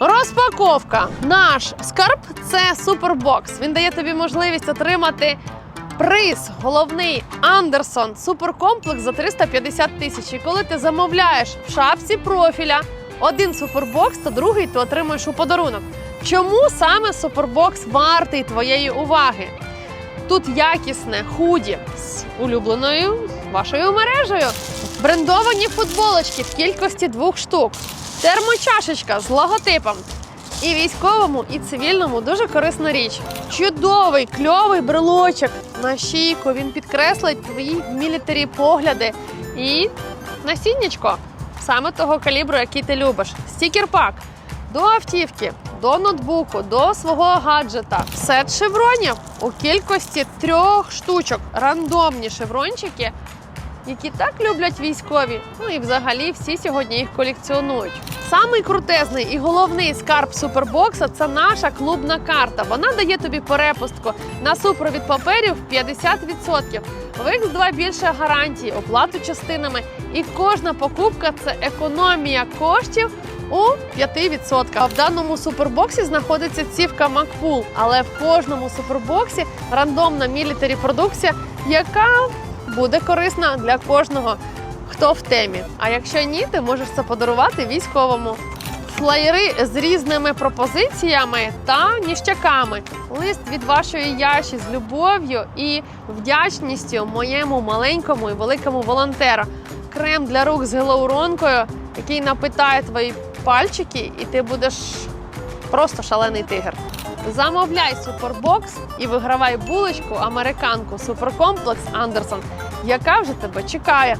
Розпаковка. Наш скарб це супербокс. Він дає тобі можливість отримати приз. Головний Андерсон суперкомплекс за 350 тисяч. І коли ти замовляєш в шапці профіля один супербокс, то другий ти отримуєш у подарунок. Чому саме супербокс вартий твоєї уваги? Тут якісне худі з улюбленою вашою мережею, брендовані футболочки в кількості двох штук, термочашечка з логотипом. І військовому, і цивільному дуже корисна річ. Чудовий, кльовий брелочок на шийку. Він підкреслить твої мілітарі погляди. І насіннячко саме того калібру, який ти любиш. Стікер-пак до автівки, до ноутбуку, до свого гаджета. Сет шевронів у кількості трьох штучок. Рандомні шеврончики, які так люблять військові. Ну і взагалі всі сьогодні їх колекціонують. Самий крутезний і головний скарб супербокса це наша клубна карта. Вона дає тобі перепустку на супровід паперів 50%. В X2 більше гарантій, оплату частинами. І кожна покупка це економія коштів у 5%. А в даному супербоксі знаходиться цівка Макпул, але в кожному супербоксі рандомна мілітарі продукція, яка буде корисна для кожного, хто в темі. А якщо ні, ти можеш це подарувати військовому. Флаєри з різними пропозиціями та ніщаками. Лист від вашої яші з любов'ю і вдячністю моєму маленькому і великому волонтеру. Крем для рук з гіалуронкою, який напитає твої пальчики, і ти будеш просто шалений тигр. Замовляй супербокс і вигравай булочку американку суперкомплекс Андерсон, яка вже тебе чекає.